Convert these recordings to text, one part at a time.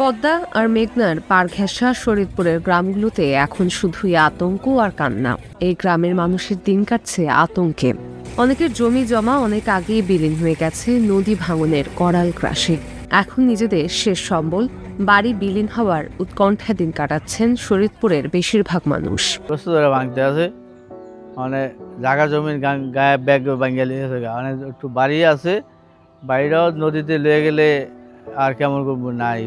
পদ্মা আর মেঘনার পার ঘেঁষা শরীরপুরের গ্রামগুলোতে এখন শুধুই আতঙ্ক আর কান্না। এই গ্রামের মানুষের দিন কাটছে আতঙ্কে। অনেকের জমি জমা, অনেক আগেই বিলীন হয়ে গেছে নদী ভাঙনের করাল ক্রাশে এখন নিজেদের শেষ সম্বল, বাড়ি বিলীন হওয়ার উৎকণ্ঠা দিন কাটাচ্ছেন শরীরপুরের বেশিরভাগ মানুষ। ভাঙতে আছে। মানে জায়গা জমির গায়ে ব্যাগ ভাঙিয়ে লিয়েছে মানে একটু বাড়ি আছে। বাড়িটাও নদীতে লয়ে গেলে আর কেমন করব? না এই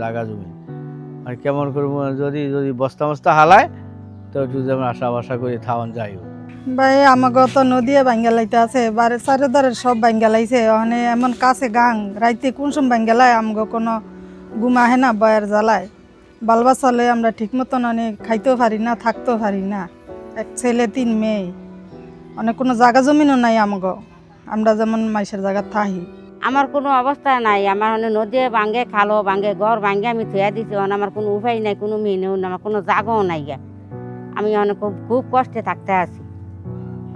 জায়গা জমি। আর কেমন করব? যদি যদি বস্তা মস্তা হালায়, তো একটু যেমন আশা বাসা করে থাওয়ান যাই ভাই আমাকে তো নদীয়ে ভাঙ্গা লাইতে আছে, বারে চারিধারে সব ভাঙ্গা লাইছে। মানে এমন কাছে গাং, রাইতে কোন সময় ভাঙ্গা লাই আমাকে কোনো ঘুম আহে না, বয়ের জ্বালায়। বালবা চলে আমরা ঠিক মতন অনেক খাইতেও পারি না, থাকতেও পারি না। এক ছেলে, তিন মেয়ে। অনেক কোনো জায়গা জমিনও নাই আমাকে আমরা যেমন মাইসের জায়গা থাহি। আমার কোনো অবস্থা নাই। আমার মানে নদী ভাঙে, খালো ভাঙে, ঘর ভাঙে, আমি থুয়া দিছি অন আমার কোনো উপায় নাই, কোনো মেনেও আমার কোনো জাগও নাই গা। আমি অনেক খুব খুব কষ্টে থাকতে আছি।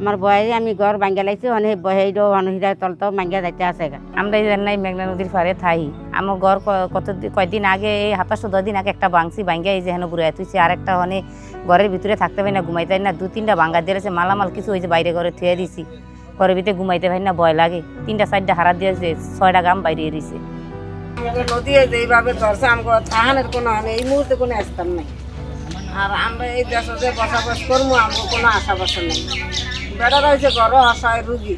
আমার বয়ে আমি ঘর ভাঙ্গে লাইছি অনেক বহেরও অনহিরা তলতেও ভাঙ্গে যাইতে আছে গা। আমরা নাই মেঘনা নদীর পাড়ে থাই। আমার ঘর কত কয়দিন আগে, এই হাতাশো দশ দিন আগে একটা বাংসি ভাঙ্গা এই যে হেন ঘুরে তুইছে আর একটা হনে ঘরের ভিতরে থাকতে পারি না, ঘুমাইতে না, দু তিনটা ভাঙ্গা দিয়েছে, মালামাল কিছু হয়েছে, বাইরে ঘরে থুয়ে দিছি। ঘরের ভিতরে ঘুমাইতে পারি না ভয় লাগে। তিনটা চারটা হারা দিয়েছে ছয়টা গাম বাইরে এরিছে আমাদের নদী যেইভাবে ধরছে আমাকে থাহানের কোনো এই মুহূর্তে কোনো নেই। আর আমরা এই দেশে যে বসবাস করব কোনো আশা বাসা নেই। বেড়া রয়েছে ঘর অসহায় রুগী।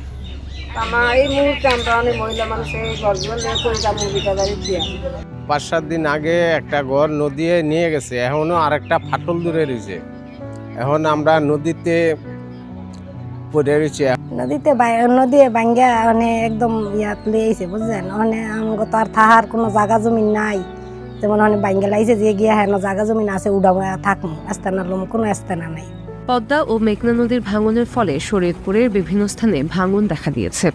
আমার এই মুহূর্তে আমরা অনেক মহিলা মানুষ এই গর্জন দিয়ে। পাঁচ সাত দিন আগে একটা ঘর নদীয়ে নিয়ে গেছে এখনও আরেকটা ফাটল দূরে রয়েছে এখন আমরা নদীতে পড়ে রয়েছে। নদীতে নদী ভাঙ্গা মানে একদম ইয়াত লিয়েছে বুঝছেন? মানে আমগো তো আর থাহার কোনো জায়গা জমি নাই। যেমন মানে ভাঙ্গা লাইছে যে গিয়া হ্যাঁ জায়গা জমি আছে উড়াবো থাকব আস্তানা লম কোনো আস্তানা নাই। পদ্মা ও মেঘনা নদীর ভাঙনের ফলে শরীয়তপুরের বিভিন্ন স্থানে ভাঙন দেখা দিয়েছে।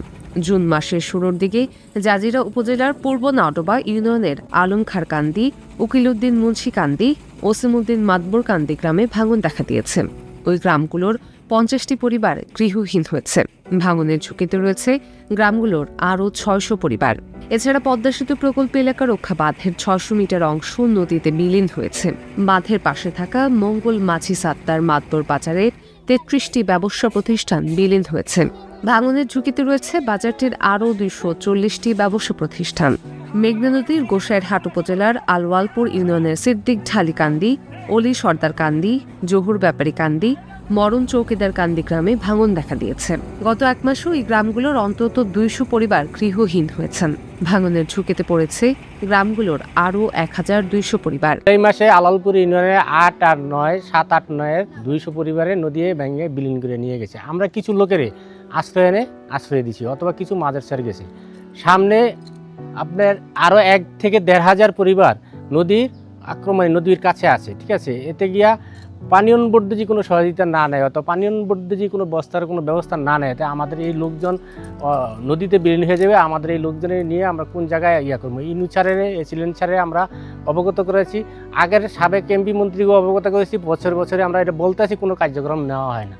জুন মাসের শুরুর দিকে জাজিরা উপজেলার পূর্ব নাওডোবা ইউনিয়নের আলম আলমখারকান্দি উকিলউদ্দিন মুন্সিকান্দি ওসিমুদ্দিন মাদবুর কান্দি গ্রামে ভাঙন দেখা দিয়েছে। ওই গ্রামগুলোর পঞ্চাশটি পরিবার গৃহহীন হয়েছে। ভাঙনের ঝুঁকিতে রয়েছে গ্রামগুলোর আরও ছয়শো পরিবার। এছাড়া পদ্মা সেতু প্রকল্প এলাকা রক্ষা বাঁধের ছশো মিটার অংশ নদীতে বিলীন হয়েছে। বাঁধের পাশে থাকা মঙ্গল মাছি সাত্তার মাতবর বাজারের তেত্রিশটি ব্যবসা প্রতিষ্ঠান বিলীন হয়েছে। ভাঙনের ঝুঁকিতে রয়েছে বাজারটির আরও দুইশো চল্লিশটি ব্যবসা প্রতিষ্ঠান। মেঘনা নদীর গোসাইরহাট উপজেলার আলওয়ালপুর ইউনিয়নের সিদ্দিক ঢালিকান্দি অলি সর্দার কান্দি, জহুর ব্যাপারী কান্দি মরণ চৌকিদার কান্দি গ্রামে ভাঙন দেখা দিয়েছে। গত এক মাসেও এই গ্রামগুলোর অন্তত দুইশো পরিবার গৃহহীন হয়েছেন। ভাঙনের ঝুঁকিতে পড়েছে গ্রামগুলোর আরও এক হাজার দুইশো পরিবার। এই মাসে আলালপুর ইউনিয়নের আট আর নয়, সাত আট নয়ের দুইশো পরিবারে নদী ভেঙে বিলীন করে নিয়ে গেছে। আমরা কিছু লোকের আশ্রয় এনে আশ্রয় দিছি, অথবা কিছু মাদ্রাসার গেছে। সামনে আপনার আরও এক থেকে দেড় হাজার পরিবার নদীর আক্রমণে নদীর কাছে আছে, ঠিক আছে? এতে গিয়া পানীয়ন বোর্ড কোনো সহযোগিতা না নেয়, অথবা পানীয়ন বোর্ড কোনো বস্তার কোনো ব্যবস্থা না নেয়। তাই আমাদের এই লোকজন নদীতে বিলীন হয়ে যাবে, আমাদের এই লোকজনের নিয়ে আমরা কোন জায়গায় ইয়া করব? ইনু ছাড়ে, এসিলেন ছাড়ে আমরা অবগত করেছি। আগের সাবেক এমপি মন্ত্রীকে অবগত করেছি, বছর বছরে আমরা এটা বলতে আছি, কোনো কার্যক্রম নেওয়া হয় না।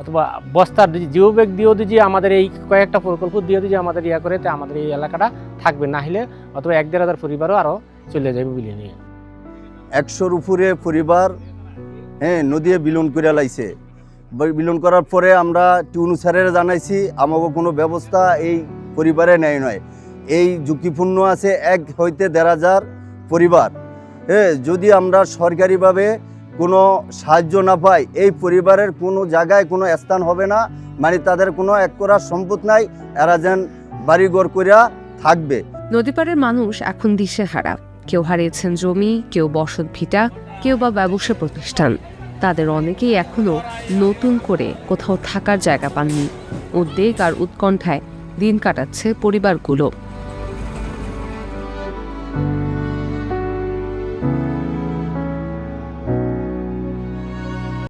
অথবা বস্তার জিও ব্যাগ দিয়েও যদি আমাদের এই কয়েকটা প্রকল্প দিয়ে যদি আমাদের ইয়া করে তাই আমাদের এই এলাকাটা থাকবে। না হলে অথবা এক দেড় হাজার পরিবারও আরও চলে যাবে বিলিয়ে নিয়ে একশোর উপরে পরিবার হ্যাঁ নদীয়ে বিলন করে লাইছে। বিলন করার পরে আমরা টিউনু স্যারের জানাইছি আমাকে কোনো ব্যবস্থা এই পরিবারে নেয় নয়। এই ঝুঁকিপূর্ণ আছে, এক হইতে দেড় হাজার পরিবার। হ্যাঁ যদি আমরা সরকারিভাবে কোনো সাহায্য না পাই, এই পরিবারের কোনো জায়গায় কোনো স্থান হবে না মানে তাদের কোনো এক করার সম্পদ নাই, এরা যেন বাড়িঘর করিয়া থাকবে। নদীপাড়ের মানুষ এখন দিশেহারা। কেউ হারিয়েছেন জমি, কেউ বসত ভিটা, কেউ বা ব্যবসা প্রতিষ্ঠান। তাদের অনেকেই এখনও নতুন করে কোথাও থাকার জায়গা পাননি। উদ্বেগ আর উৎকণ্ঠায় দিন কাটাচ্ছে পরিবারগুলো।